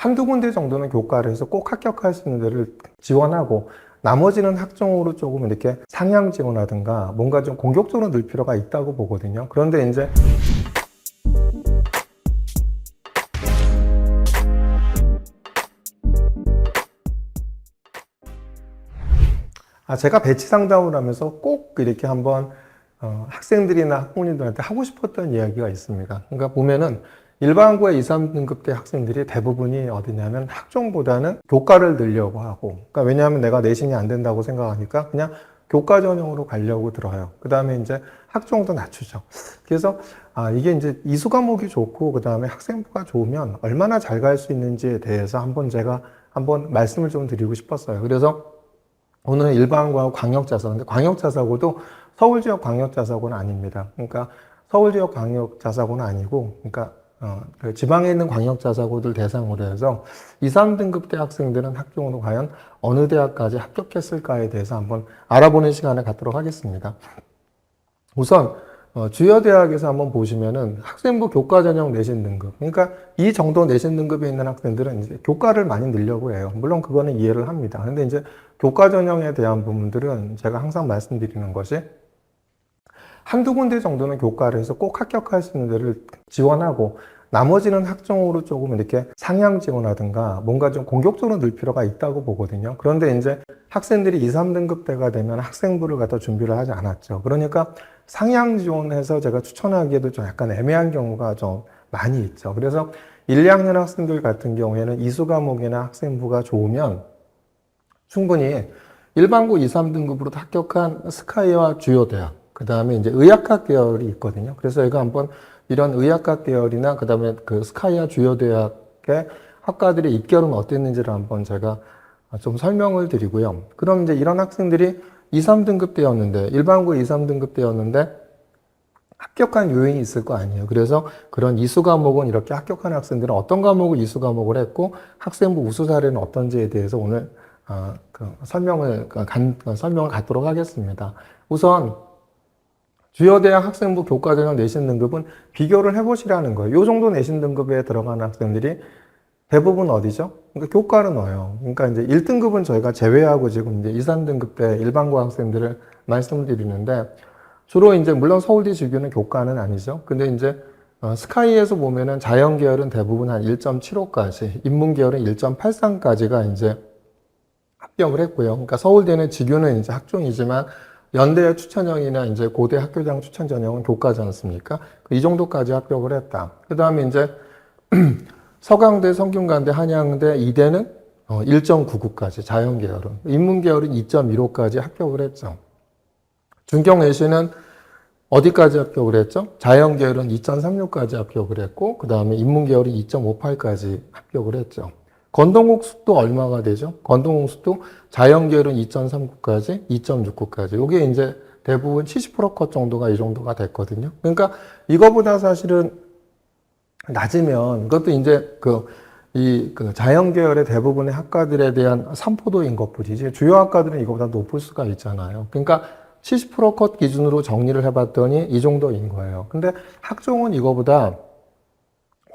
한두 군데 정도는 교과를 해서 꼭 합격할 수 있는 데를 지원하고 나머지는 학종으로 조금 이렇게 상향 지원하든가 뭔가 좀 공격적으로 늘 필요가 있다고 보거든요. 그런데 이제 아, 제가 배치 상담을 하면서 꼭 이렇게 한번 어, 학생들이나 학부모님들한테 하고 싶었던 이야기가 있습니다. 그러니까 보면은 일반고의 2, 3등급 대 학생들이 대부분이 어디냐면 학종보다는 교과를 늘려고 하고, 그러니까 왜냐하면 내가 내신이 안 된다고 생각하니까 그냥 교과 전형으로 가려고 들어요. 그 다음에 이제 학종도 낮추죠. 그래서 아, 이게 이제 이수 과목이 좋고, 그 다음에 학생부가 좋으면 얼마나 잘 갈 수 있는지에 대해서 한번 제가 한번 말씀을 좀 드리고 싶었어요. 그래서 오늘은 일반고하고 광역자사고인데 광역자사고도 서울 지역 광역자사고는 아닙니다. 그러니까 서울 지역 광역자사고는 아니고, 그러니까 어, 그 지방에 있는 광역자사고들 대상으로 해서 2, 3등급 대 학생들은 학종으로 과연 어느 대학까지 합격했을까에 대해서 한번 알아보는 시간을 갖도록 하겠습니다. 우선 어, 주요 대학에서 한번 보시면은 학생부 교과 전형 내신 등급. 그러니까 이 정도 내신 등급에 있는 학생들은 이제 교과를 많이 늘려고 해요. 물론 그거는 이해를 합니다. 근데 이제 교과 전형에 대한 부분들은 제가 항상 말씀드리는 것이 한두 군데 정도는 교과를 해서 꼭 합격할 수 있는 데를 지원하고 나머지는 학종으로 조금 이렇게 상향 지원하든가 뭔가 좀 공격적으로 늘 필요가 있다고 보거든요. 그런데 이제 학생들이 2, 3등급 때가 되면 학생부를 갖다 준비를 하지 않았죠. 그러니까 상향 지원해서 제가 추천하기에도 좀 약간 애매한 경우가 좀 많이 있죠. 그래서 1, 2학년 학생들 같은 경우에는 이수 과목이나 학생부가 좋으면 충분히 일반고 2, 3등급으로 합격한 스카이와 주요 대학, 그 다음에 이제 의학학 계열이 있거든요. 그래서 제가 한번 이런 의학학 계열이나 그 다음에 그 스카이와 주요 대학의 학과들의 입결은 어땠는지를 한번 제가 좀 설명을 드리고요. 그럼 이제 이런 학생들이 2, 3등급 때였는데, 일반고 2, 3등급 때였는데, 합격한 요인이 있을 거 아니에요. 그래서 그런 이수 과목은 이렇게 합격한 학생들은 어떤 과목을 이수 과목을 했고, 학생부 우수 사례는 어떤지에 대해서 오늘 어, 그 설명을, 간, 설명을 갖도록 하겠습니다. 우선, 주요 대학 학생부 교과 전형 내신 등급은 비교를 해보시라는 거예요. 이 정도 내신 등급에 들어가는 학생들이 대부분 어디죠? 그러니까 교과를 넣어요. 그러니까 이제 1등급은 저희가 제외하고 지금 이제 2, 3등급 때 일반고 학생들을 말씀드리는데 주로 이제 물론 서울대 주교는 교과는 아니죠. 근데 이제 어, 스카이에서 보면은 자연 계열은 대부분 한 1.75까지, 인문 계열은 1.83까지가 이제 합격을 했고요. 그러니까 서울대는 지교는 이제 학종이지만 연대 추천형이나 이제 고대 학교장 추천 전형은 교과지 않습니까? 이 정도까지 합격을 했다. 그 다음에 이제 서강대, 성균관대, 한양대, 이대는 1.99까지 자연 계열은 인문 계열은 2.15까지 합격을 했죠. 중경 외시는 어디까지 합격을 했죠? 자연 계열은 2.36까지 합격을 했고 그 다음에 인문 계열은 2.58까지 합격을 했죠. 건동국수도 얼마가 되죠? 건동국수도 자연 계열은 2.39까지, 2.69까지. 이게 이제 대부분 70%컷 정도가 이 정도가 됐거든요. 그러니까 이거보다 사실은 낮으면 이것도 이제 그, 이, 그 자연 계열의 대부분의 학과들에 대한 산포도인 것 뿐이지 주요 학과들은 이거보다 높을 수가 있잖아요. 그러니까 70%컷 기준으로 정리를 해봤더니 이 정도인 거예요. 근데 학종은 이거보다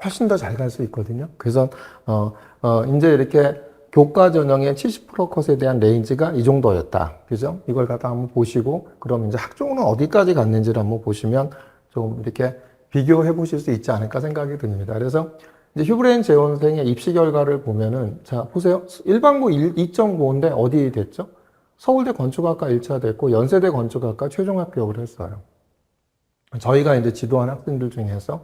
훨씬 더 잘 갈 수 있거든요. 그래서, 어, 어, 이제 이렇게 교과 전형의 70% 컷에 대한 레인지가 이 정도였다. 그죠? 이걸 갖다 한번 보시고, 그럼 이제 학종은 어디까지 갔는지를 한번 보시면 좀 이렇게 비교해 보실 수 있지 않을까 생각이 듭니다. 그래서 이제 휴브레인 재원생의 입시 결과를 보면은, 자, 보세요. 일반고 2.95인데 어디 됐죠? 서울대 건축학과 1차 됐고, 연세대 건축학과 최종 합격을 했어요. 저희가 이제 지도한 학생들 중에서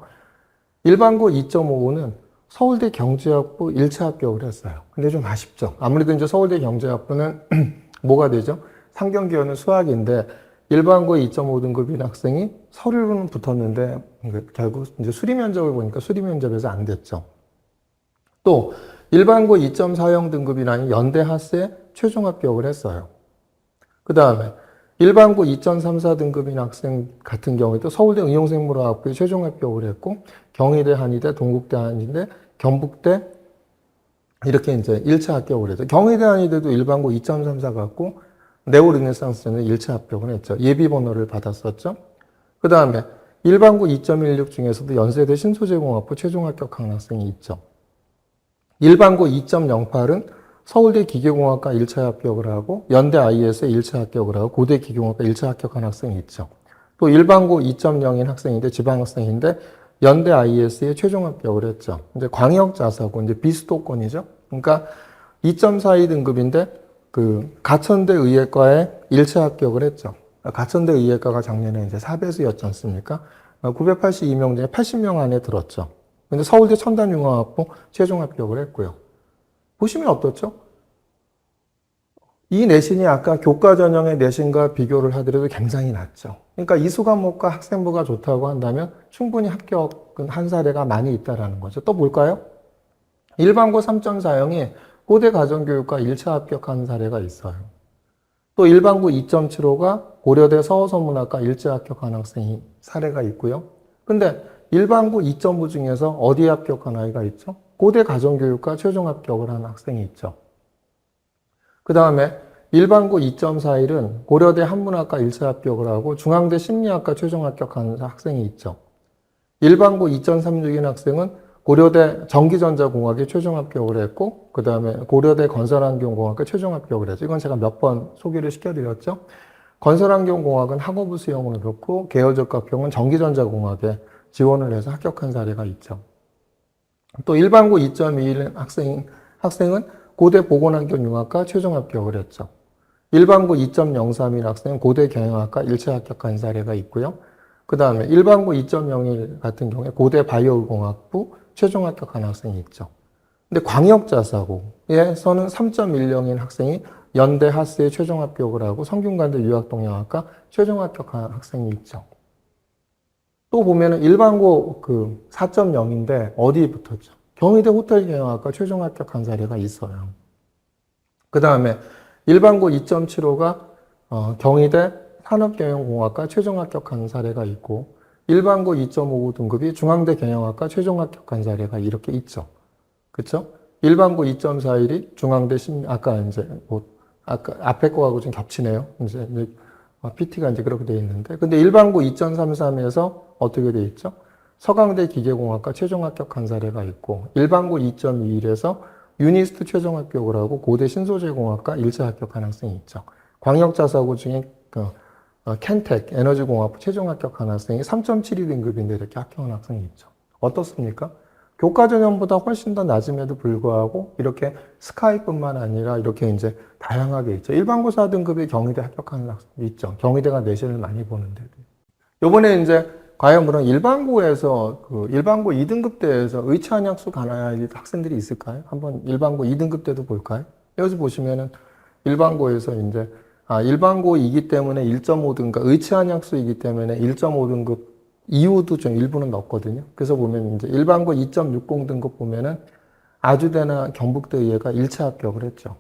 일반고 2.55는 서울대 경제학부 1차 합격을 했어요. 근데 좀 아쉽죠. 아무래도 이제 서울대 경제학부는 뭐가 되죠? 상경기어는 수학인데 일반고 2.5등급인 학생이 서류로는 붙었는데 결국 이제 수리 면접을 보니까 수리 면접에서 안 됐죠. 또 일반고 2.40 등급이라는 연대 하스에 최종 합격을 했어요. 그 다음에 일반고 2.34 등급인 학생 같은 경우에도 서울대 응용생물학부에 최종 합격을 했고 경희대, 한의대, 동국대, 한의대, 경북대 이렇게 이제 1차 합격을 했죠. 경희대, 한의대도 일반고 2.34 갖고 네오르네상스는 1차 합격을 했죠. 예비 번호를 받았었죠. 그 다음에 일반고 2.16 중에서도 연세대 신소재공학부 최종 합격한 학생이 있죠. 일반고 2.08은 서울대 기계공학과 1차 합격을 하고 연대 IS에 1차 합격을 하고 고대 기계공학과 1차 합격한 학생이 있죠. 또 일반고 2.0인 학생인데 지방 학생인데 연대 IS에 최종 합격을 했죠. 이제 광역 자사고 이제 비수도권이죠. 그러니까 2.42 등급인데 그 가천대 의예과에 1차 합격을 했죠. 가천대 의예과가 작년에 이제 4배수였지 않습니까? 982명 중에 80명 안에 들었죠. 근데 서울대 첨단융합학부 최종 합격을 했고요. 보시면 어떻죠? 이 내신이 아까 교과 전형의 내신과 비교를 하더라도 굉장히 낮죠. 그러니까 이수 과목과 학생부가 좋다고 한다면 충분히 합격은 한 사례가 많이 있다라는 거죠. 또 볼까요? 일반고 3.4형이 고대 가정교육과 1차 합격한 사례가 있어요. 또 일반고 2.75가 고려대 서어선문학과 1차 합격한 학생이 사례가 있고요. 근데 일반고 2.5 중에서 어디에 합격한 아이가 있죠? 고대 가정교육과 최종 합격을 한 학생이 있죠. 그 다음에 일반고 2.41은 고려대 한문학과 1차 합격을 하고 중앙대 심리학과 최종 합격한 학생이 있죠. 일반고 2.36인 학생은 고려대 전기전자공학에 최종 합격을 했고, 그 다음에 고려대 건설환경공학에 최종 합격을 했죠. 이건 제가 몇 번 소개를 시켜드렸죠. 건설환경공학은 학업부 수용을 그렇고, 계열적 합격은 전기전자공학에 지원을 해서 합격한 사례가 있죠. 또 일반고 2.21 학생, 학생은 고대 보건환경융합과 최종 합격을 했죠. 일반고 2.03인 학생은 고대 경영학과 1차 합격한 사례가 있고요. 그 다음에 일반고 2.01 같은 경우에 고대 바이오공학부 최종 합격한 학생이 있죠. 근데 광역자사고에서는 3.10인 학생이 연대 하스에 최종 합격을 하고 성균관대 유학동양학과 최종 합격한 학생이 있죠. 또 보면은 일반고 그 4.0인데 어디 붙었죠? 경희대 호텔 경영학과 최종 합격한 사례가 있어요. 그 다음에 일반고 2.75가 어, 경희대 산업경영공학과 최종 합격한 사례가 있고 일반고 2.59 등급이 중앙대 경영학과 최종 합격한 사례가 이렇게 있죠. 그렇죠? 일반고 2.41이 중앙대 심 아까 이제 뭐 아까 앞에 거하고 좀 겹치네요. 이제 PT가 이제 그렇게 돼 있는데 근데 일반고 2.33에서 어떻게 돼 있죠? 서강대 기계공학과 최종 합격한 사례가 있고 일반고 2.21에서 유니스트 최종 합격을 하고 고대 신소재공학과 1차 합격한 학생이 있죠. 광역자사고 중에 그 어, 켄텍 에너지공학 최종 합격한 학생이 3.72 등급인데 이렇게 합격한 학생이 있죠. 어떻습니까? 교과 전형보다 훨씬 더 낮음에도 불구하고 이렇게 스카이뿐만 아니라 이렇게 이제 다양하게 있죠. 일반고 4등급이 경희대 합격하는 학생이 있죠. 경희대가 내신을 많이 보는데. 요번에 이제 과연 그런 일반고에서 그 일반고 2등급 대에서 의치한약수 가나야 학생들이 있을까요? 한번 일반고 2등급 때도 볼까요? 여기 보시면은 일반고에서 이제 아, 일반고이기 때문에 1.5등급, 의치한약수이기 때문에 1.5등급 이후도 좀 일부는 넣었거든요. 그래서 보면 이제 일반고 2.60 등급 보면은 아주대나 경북대 의회가 1차 합격을 했죠.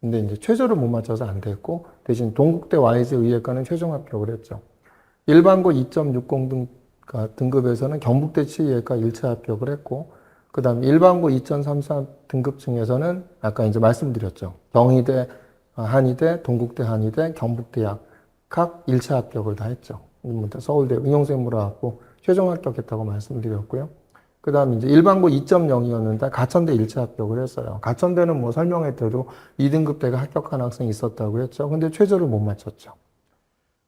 근데 이제 최저를 못 맞춰서 안 됐고, 대신 동국대 YG 의회과는 최종 합격을 했죠. 일반고 2.60 등, 등급에서는 경북대 치의회과 1차 합격을 했고, 그 다음 일반고 2.33 등급 중에서는 아까 이제 말씀드렸죠. 경희대, 한의대, 동국대 한의대, 경북대학 각 1차 합격을 다 했죠. 서울대 응용생물학부 최종 합격했다고 말씀드렸고요. 그 다음 이제 일반고 2.0이었는데 가천대 1차 합격을 했어요. 가천대는 뭐 설명할 때도 2등급 대가 합격한 학생이 있었다고 했죠. 근데 최저를 못 맞췄죠.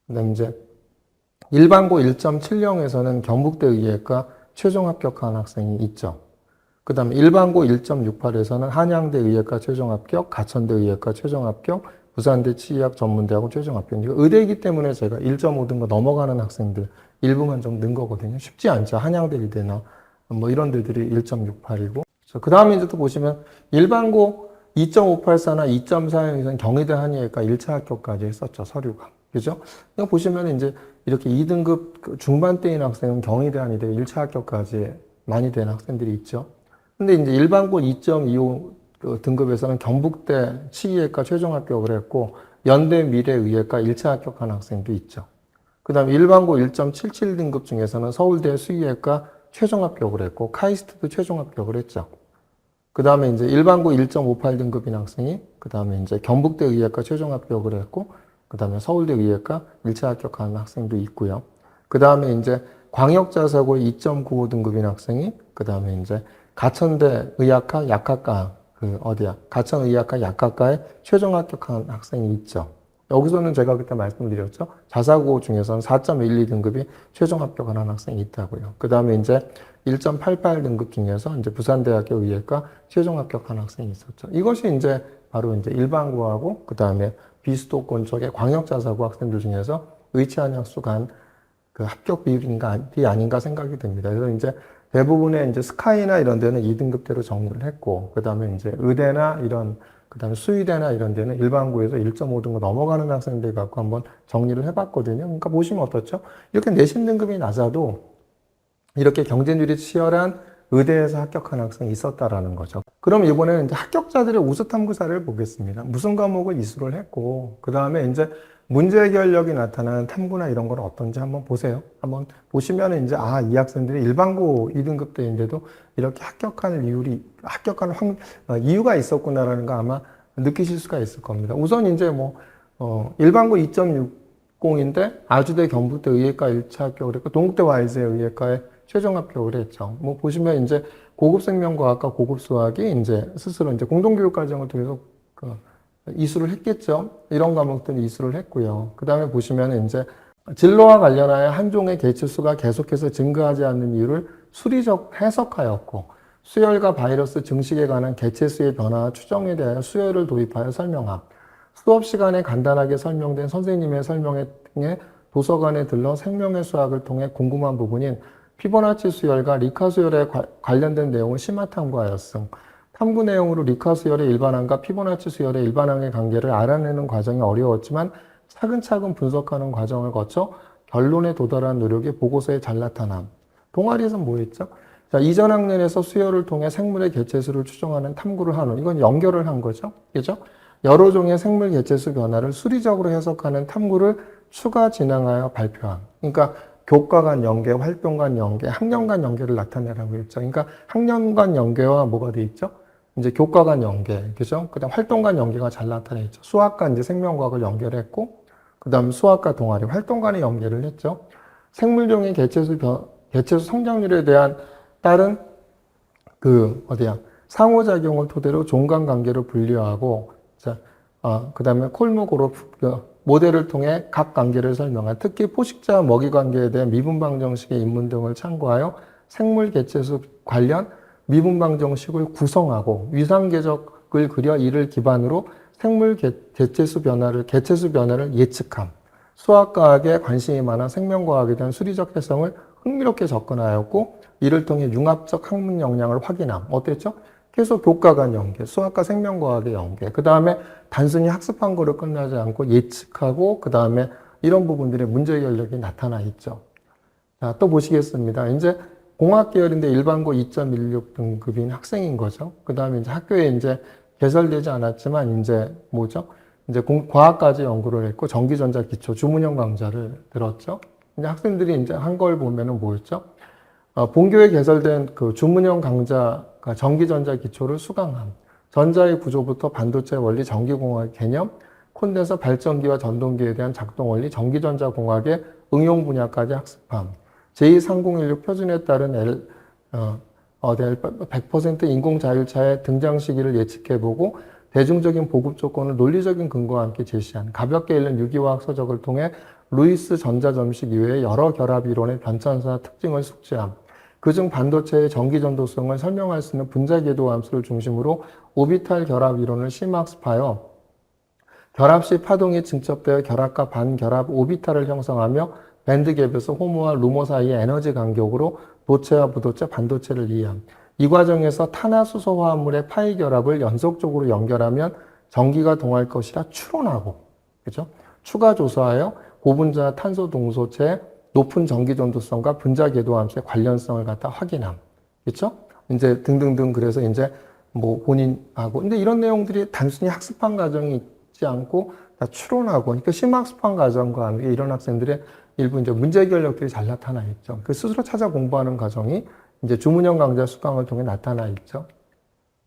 그 다음 이제 일반고 1.70에서는 경북대 의예과 최종 합격한 학생이 있죠. 그 다음에 일반고 1.68에서는 한양대 의예과 최종 합격, 가천대 의예과 최종 합격, 부산대 치의학 전문대하고 최종 합격. 이거 의대이기 때문에 제가 1.5 등급 넘어가는 학생들 일부만 좀 넣은 거거든요. 쉽지 않죠. 한양대 의대나 뭐 이런 데들이 1.68이고. 그 다음에 이제 또 보시면 일반고 2.584나 2.40에서는 경희대 한의회과 1차 합격까지 했었죠. 서류가. 그죠? 이거 보시면 이제 이렇게 2등급 중반대인 학생은 경희대 한의대 1차 합격까지 많이 된 학생들이 있죠. 근데 이제 일반고 2.25 등급에서는 경북대 치의학과 최종 합격을 했고 연대 미래의학과 1차 합격한 학생도 있죠. 그 다음에 일반고 1.77 등급 중에서는 서울대 수의학과 최종 합격을 했고 카이스트도 최종 합격을 했죠. 그 다음에 이제 일반고 1.58 등급인 학생이 그 다음에 이제 경북대 의학과 최종 합격을 했고 그 다음에 서울대 의학과 1차 합격한 학생도 있고요. 그 다음에 이제 광역자사고 2.95 등급인 학생이 그 다음에 이제 가천대 의학과 약학과 그 어디야 가천 의학과 약학과에 최종 합격한 학생이 있죠. 여기서는 제가 그때 말씀드렸죠. 자사고 중에서는 4.12 등급이 최종 합격한 학생이 있다고요. 그 다음에 이제 1.88 등급 중에서 이제 부산대학교 의예과 최종 합격한 학생이 있었죠. 이것이 이제 바로 이제 일반고하고 그 다음에 비수도권 쪽의 광역자사고 학생들 중에서 의치한 학수 간 그 합격 비율인가 이 아닌가 생각이 듭니다. 그래서 이제 대부분의 이제 스카이나 이런 데는 2등급대로 정리를 했고, 그 다음에 이제 의대나 이런, 그 다음에 수의대나 이런 데는 일반고에서 1.5등급 넘어가는 학생들 갖고 한번 정리를 해봤거든요. 그러니까 보시면 어떻죠? 이렇게 내신 등급이 낮아도 이렇게 경쟁률이 치열한 의대에서 합격한 학생이 있었다라는 거죠. 그럼 이번에는 이제 합격자들의 우수 탐구사를 보겠습니다. 무슨 과목을 이수를 했고, 그 다음에 이제 문제 해결력이 나타나는 탐구나 이런 건 어떤지 한번 보세요. 한번 보시면 이제 아, 이 학생들이 일반고 2등급 때인데도 이렇게 합격할 이유리, 합격할 확, 어, 이유가 있었구나라는 거 아마 느끼실 수가 있을 겁니다. 우선 이제 뭐, 어, 일반고 2.60인데 아주대 경북대 의예과 1차 합격을 했고, 동국대 와이즈의 의예과에 최종 합격을 했죠. 뭐 보시면 이제 고급 생명과학과 고급 수학이 이제 스스로 이제 공동교육 과정을 통해서 그 이수를 했겠죠. 이런 과목들 이수를 했고요. 그 다음에 보시면 이제 진로와 관련하여 한 종의 개체수가 계속해서 증가하지 않는 이유를 수리적 해석하였고 수혈과 바이러스 증식에 관한 개체수의 변화 추정에 대하여 수혈을 도입하여 설명함. 수업 시간에 간단하게 설명된 선생님의 설명에 통해 도서관에 들러 생명의 수학을 통해 궁금한 부분인 피보나치 수혈과 리카 수혈에 과- 관련된 내용을 심화 탐구하였음. 탐구 내용으로 리카 수혈의 일반항과 피보나치 수혈의 일반항의 관계를 알아내는 과정이 어려웠지만 차근차근 분석하는 과정을 거쳐 결론에 도달한 노력이 보고서에 잘 나타남. 동아리에서 뭐 했죠? 자, 이전 학년에서 수혈을 통해 생물의 개체수를 추정하는 탐구를 하는, 이건 연결을 한 거죠. 그죠? 여러 종의 생물 개체수 변화를 수리적으로 해석하는 탐구를 추가 진행하여 발표함. 그러니까 교과 간 연계, 활동 간 연계, 학년 간 연계를 나타내라고 했죠. 그러니까 학년 간 연계와 뭐가 돼 있죠? 이제 교과 간 연계, 그죠? 그 다음 활동 간 연계가 잘 나타나 있죠. 수학과 이제 생명과학을 연결했고, 그 다음 수학과 동아리, 활동 간의 연계를 했죠. 생물종의 개체수 변, 개체수 성장률에 대한 다른 그, 어디야, 상호작용을 토대로 종간 관계를 분류하고, 자, 어, 그 다음에 콜무고로 그 모델을 통해 각 관계를 설명한 특히 포식자 먹이 관계에 대한 미분방 정식의 입문 등을 참고하여 생물 개체수 관련 미분방 정식을 구성하고 위상 궤적을 그려 이를 기반으로 생물 개, 개체수 변화를 개체수 변화를 예측함. 수학과학에 관심이 많아 생명과학에 대한 수리적 해석을 흥미롭게 접근하였고 이를 통해 융합적 학문 역량을 확인함. 어땠죠? 계속 교과 간 연계, 수학과 생명과학의 연계, 그 다음에 단순히 학습한 거로 끝나지 않고 예측하고, 그 다음에 이런 부분들의 문제 해결력이 나타나 있죠. 자, 또 보시겠습니다. 이제 공학 계열인데 일반고 2.16 등급인 학생인 거죠. 그 다음에 이제 학교에 이제 개설되지 않았지만 이제 뭐죠? 이제 공, 과학까지 연구를 했고 전기전자 기초 주문형 강좌를 들었죠. 이제 학생들이 이제 한 걸 보면은 뭐였죠? 어, 본교에 개설된 그 주문형 강좌가 전기전자 기초를 수강함. 전자의 구조부터 반도체 원리, 전기공학 개념, 콘덴서 발전기와 전동기에 대한 작동 원리, 전기전자 공학의 응용 분야까지 학습함. 제23016 표준에 따른 L, 어, 어, 100% 인공 자율차의 등장 시기를 예측해보고 대중적인 보급 조건을 논리적인 근거와 함께 제시한 가볍게 읽는 유기화학 서적을 통해 루이스 전자점식 이외의 여러 결합 이론의 변천사 특징을 숙지함. 그중 반도체의 전기전도성을 설명할 수 있는 분자궤도 함수를 중심으로 오비탈 결합 이론을 심학습하여 결합 시 파동이 증첩되어 결합과 반결합 오비탈을 형성하며 밴드갭에서 호모와 루모 사이의 에너지 간격으로 도체와 부도체, 반도체를 이해함. 이 과정에서 탄화수소 화합물의 파이 결합을 연속적으로 연결하면 전기가 동할 것이라 추론하고, 그죠? 추가 조사하여 고분자 탄소 동소체의 높은 전기 전도성과 분자 궤도 함수의 관련성을 갖다 확인함. 그렇죠? 이제 등등등 그래서 이제 뭐 본인하고 근데 이런 내용들이 단순히 학습한 과정이 있지 않고 다 추론하고 그러니까 심학습한 과정과 함께 이런 학생들의 일부 이제 문제 해결력들이 잘 나타나 있죠. 그 스스로 찾아 공부하는 과정이 이제 주문형 강좌 수강을 통해 나타나 있죠.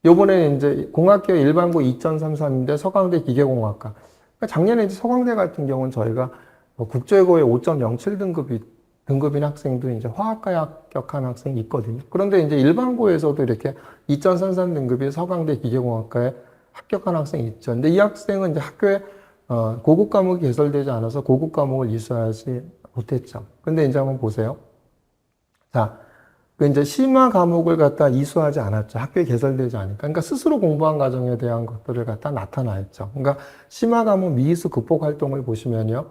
요번에 이제 공학계 일반고 2.33인데 서강대 기계공학과. 그러니까 작년에 이제 서강대 같은 경우는 저희가 뭐 국제고의 5.07등급이 등급인 학생도 이제 화학과에 합격한 학생이 있거든요. 그런데 이제 일반고에서도 이렇게 2.33 등급이 서강대 기계공학과에 합격한 학생이 있죠. 근데 이 학생은 이제 학교에 어, 고급 과목이 개설되지 않아서 고급 과목을 이수하지 못했죠. 근데 이제 한번 보세요. 자, 그 이제 심화 과목을 갖다 이수하지 않았죠. 학교에 개설되지 않으니까. 그러니까 스스로 공부한 과정에 대한 것들을 갖다 나타나 있죠. 그러니까 심화 과목 미이수 극복 활동을 보시면요.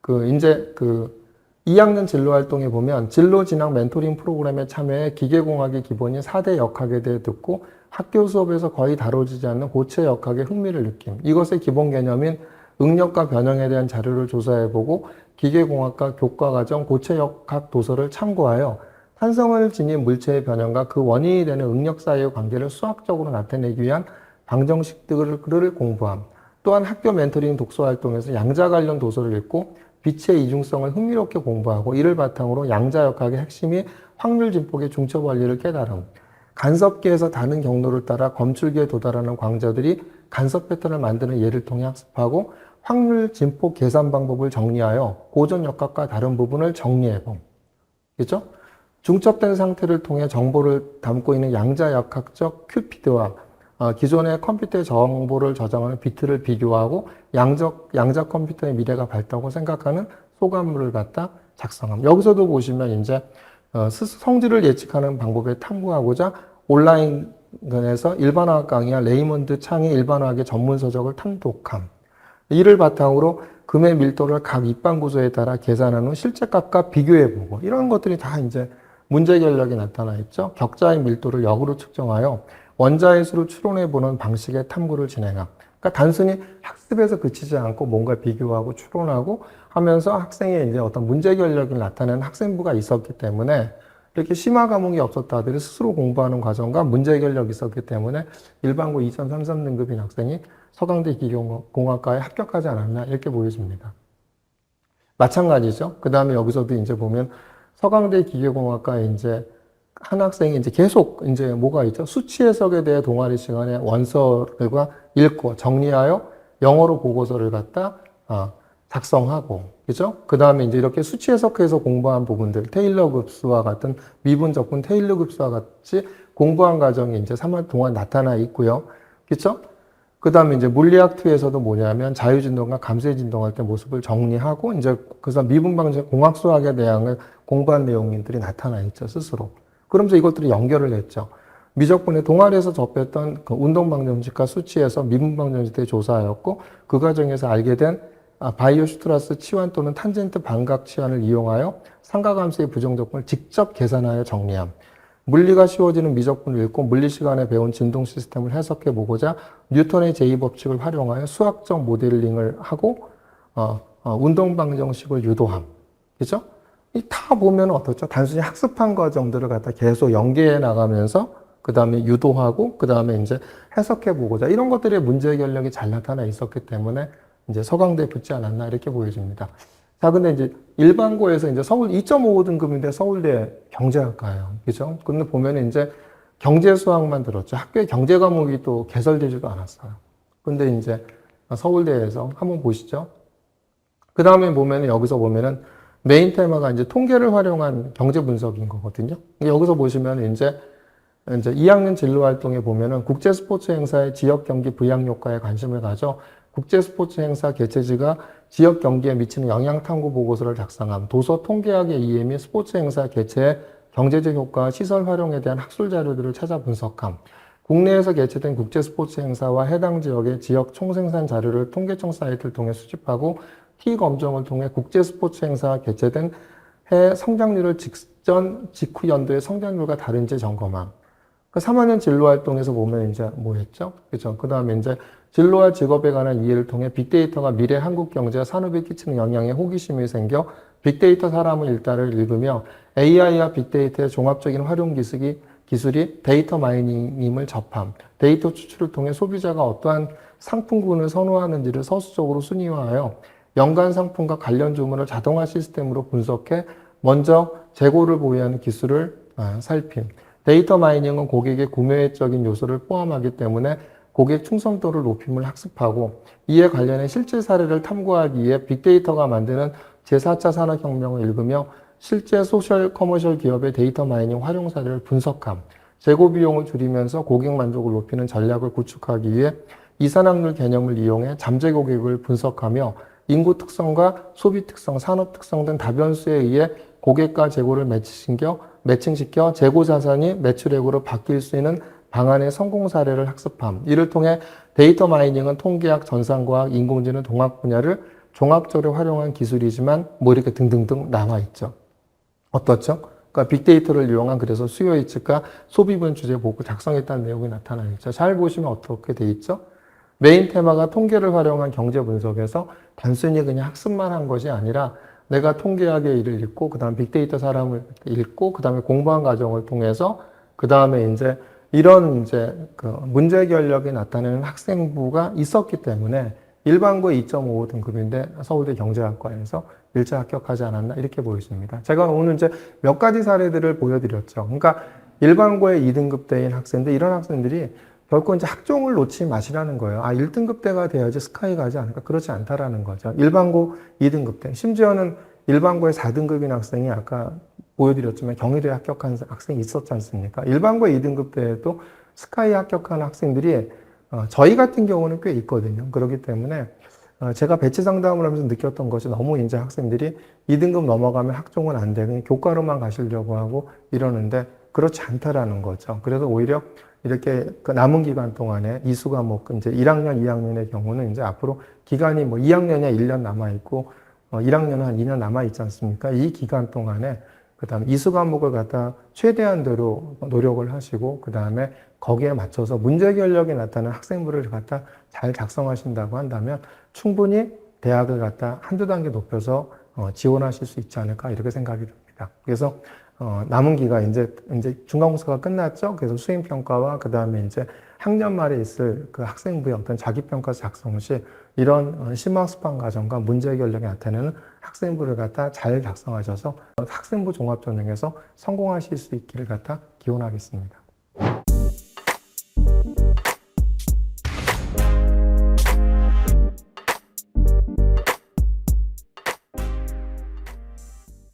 그 이제 그 2학년 진로 활동에 보면 진로 진학 멘토링 프로그램에 참여해 기계공학의 기본인 4대 역학에 대해 듣고 학교 수업에서 거의 다뤄지지 않는 고체 역학의 흥미를 느낌. 이것의 기본 개념인 응력과 변형에 대한 자료를 조사해보고 기계공학과 교과과정 고체 역학 도서를 참고하여 탄성을 지닌 물체의 변형과 그 원인이 되는 응력 사이의 관계를 수학적으로 나타내기 위한 방정식들을 공부함. 또한 학교 멘토링 독서 활동에서 양자 관련 도서를 읽고 빛의 이중성을 흥미롭게 공부하고 이를 바탕으로 양자 역학의 핵심이 확률 진폭의 중첩 원리를 깨달음. 간섭기에서 다른 경로를 따라 검출기에 도달하는 광자들이 간섭 패턴을 만드는 예를 통해 학습하고 확률 진폭 계산 방법을 정리하여 고전 역학과 다른 부분을 정리해봄. 그죠? 중첩된 상태를 통해 정보를 담고 있는 양자 역학적 큐피드와 어, 기존의 컴퓨터의 정보를 저장하는 비트를 비교하고 양적, 양자 컴퓨터의 미래가 밝다고 생각하는 소감물을 갖다 작성함. 여기서도 보시면 이제 어, 성질을 예측하는 방법에 탐구하고자 온라인에서 일반화학 강의와 레이먼드 창의 일반화학의 전문 서적을 탐독함. 이를 바탕으로 금의 밀도를 각 입방 구조에 따라 계산한 후 실제 값과 비교해 보고 이런 것들이 다 이제 문제 결력이 나타나 있죠. 격자의 밀도를 역으로 측정하여 원자의 수를 추론해 보는 방식의 탐구를 진행함. 그러니까 단순히 학습에서 그치지 않고 뭔가 비교하고 추론하고 하면서 학생의 이제 어떤 문제 결력을 나타내는 학생부가 있었기 때문에 이렇게 심화 과목이 없었다 하더라도 스스로 공부하는 과정과 문제 결력이 있었기 때문에 일반고 2.33 등급인 학생이 서강대 기계공학과에 합격하지 않았나 이렇게 보여집니다. 마찬가지죠. 그 다음에 여기서도 이제 보면 서강대 기계공학과에 이제 한 학생이 이제 계속 이제 뭐가 있죠? 수치 해석에 대해 동아리 시간에 원서를과 읽고 정리하여 영어로 보고서를 갖다 어, 작성하고 그죠? 그 다음에 이제 이렇게 수치 해석해서 공부한 부분들 테일러 급수와 같은 미분 적분 테일러 급수와 같이 공부한 과정이 이제 3월 동안 나타나 있고요. 그죠? 그 다음에 이제 물리학 2에서도 뭐냐면 자유진동과 감쇄진동할 때 모습을 정리하고 이제 그래서 미분 방정 공학 수학에 대한 공부한 내용들이 나타나 있죠 스스로. 그러면서 이것들이 연결을 했죠. 미적분의 동아리에서 접했던 그 운동방정식과 수치에서 미분방정식의 조사하였고 그 과정에서 알게 된 아, 바이오 슈트라스 치환 또는 탄젠트 반각 치환을 이용하여 삼각함수의 부정적분을 직접 계산하여 정리함. 물리가 쉬워지는 미적분을 읽고 물리 시간에 배운 진동 시스템을 해석해 보고자 뉴턴의 제2법칙을 활용하여 수학적 모델링을 하고 어, 어, 운동 방정식을 유도함. 그죠? 이 다 보면 어떻죠? 단순히 학습한 과정들을 갖다 계속 연계해 나가면서 그 다음에 유도하고 그 다음에 이제 해석해 보고자 이런 것들의 문제 결력이 잘 나타나 있었기 때문에 이제 서강대에 붙지 않았나 이렇게 보여집니다. 자, 근데 이제 일반고에서 이제 서울 2.55 등급인데 서울대 경제학과예요. 그죠? 근데 보면 이제 경제 수학만 들었죠. 학교에 경제 과목이 또 개설되지도 않았어요. 근데 이제 서울대에서 한번 보시죠. 그 다음에 보면 여기서 보면은 메인 테마가 이제 통계를 활용한 경제 분석인 거거든요. 여기서 보시면 이제 이제 2학년 진로 활동에 보면은 국제 스포츠 행사의 지역 경기 부양 효과에 관심을 가져 국제 스포츠 행사 개최지가 지역 경기에 미치는 영향 탐구 보고서를 작성함. 도서 통계학의 이해 및 스포츠 행사 개최의 경제적 효과와 시설 활용에 대한 학술 자료들을 찾아 분석함. 국내에서 개최된 국제 스포츠 행사와 해당 지역의 지역 총생산 자료를 통계청 사이트를 통해 수집하고 T 검정을 통해 국제 스포츠 행사가 개최된 해 성장률을 직전 직후 연도의 성장률과 다른지 점검함. 그 3학년 진로 활동에서 보면 이제 뭐 했죠? 그죠? 그 다음에 이제 진로와 직업에 관한 이해를 통해 빅데이터가 미래 한국 경제와 산업에 끼치는 영향에 호기심이 생겨 빅데이터 사람의 일달을 읽으며 AI와 빅데이터의 종합적인 활용 기술이, 기술이 데이터 마이닝임을 접함. 데이터 추출을 통해 소비자가 어떠한 상품군을 선호하는지를 서술적으로 순위화하여 연간 상품과 관련 주문을 자동화 시스템으로 분석해 먼저 재고를 보유하는 기술을 아, 살핌. 데이터 마이닝은 고객의 구매적인 요소를 포함하기 때문에 고객 충성도를 높임을 학습하고 이에 관련해 실제 사례를 탐구하기 위해 빅데이터가 만드는 제4차 산업혁명을 읽으며 실제 소셜 커머셜 기업의 데이터 마이닝 활용 사례를 분석함, 재고 비용을 줄이면서 고객 만족을 높이는 전략을 구축하기 위해 이산화탄소 개념을 이용해 잠재 고객을 분석하며 인구 특성과 소비 특성, 산업 특성 등 다변수에 의해 고객과 재고를 매칭시켜, 매칭시켜 재고 자산이 매출액으로 바뀔 수 있는 방안의 성공 사례를 학습함. 이를 통해 데이터 마이닝은 통계학, 전산과학, 인공지능 동학 분야를 종합적으로 활용한 기술이지만 뭐 이렇게 등등등 남아있죠. 어떻죠? 그러니까 빅데이터를 이용한 그래서 수요 예측과 소비분 주제 보고 작성했다는 내용이 나타나 있죠. 잘 보시면 어떻게 돼 있죠? 메인 테마가 통계를 활용한 경제 분석에서 단순히 그냥 학습만 한 것이 아니라 내가 통계학의 일을 읽고 그다음 빅데이터 사람을 읽고 그다음에 공부한 과정을 통해서 그다음에 이제 이런 이제 그 문제 결력이 나타내는 학생부가 있었기 때문에 일반고의 2.5 등급인데 서울대 경제학과에서 일차 합격하지 않았나 이렇게 보여집니다. 제가 오늘 이제 몇 가지 사례들을 보여드렸죠. 그러니까 일반고의 2등급대인 학생들 이런 학생들이 결코 이제 학종을 놓지 마시라는 거예요. 아, 1등급대가 돼야지 스카이 가지 않을까? 그렇지 않다라는 거죠. 일반고 2등급대. 심지어는 일반고의 4등급인 학생이 아까 보여드렸지만 경희대에 합격한 학생이 있었지 않습니까? 일반고 2등급대에도 스카이 합격한 학생들이 어, 저희 같은 경우는 꽤 있거든요. 그렇기 때문에 어, 제가 배치 상담을 하면서 느꼈던 것이 너무 이제 학생들이 2등급 넘어가면 학종은 안 돼. 그냥 교과로만 가시려고 하고 이러는데 그렇지 않다라는 거죠. 그래서 오히려 이렇게 그 남은 기간 동안에 이수 과목 이제 1학년, 2학년의 경우는 이제 앞으로 기간이 뭐 2학년이야 1년 남아 있고 어 1학년은 한 2년 남아 있지 않습니까? 이 기간 동안에 그 다음에 이수 과목을 갖다 최대한대로 노력을 하시고 그 다음에 거기에 맞춰서 문제 결력이 나타나는 학생부를 갖다 잘 작성하신다고 한다면 충분히 대학을 갖다 한두 단계 높여서 어 지원하실 수 있지 않을까 이렇게 생각이 듭니다. 그래서 어, 남은 기간 이제 이제 중간고사가 끝났죠. 그래서 수행 평가와 그 다음에 이제 학년 말에 있을 그 학생부의 어떤 자기 평가 작성 시 이런 어, 심화 수강 과정과 문제 결력이 나타내는 학생부를 갖다 잘 작성하셔서 학생부 종합 전형에서 성공하실 수 있기를 갖다 기원하겠습니다.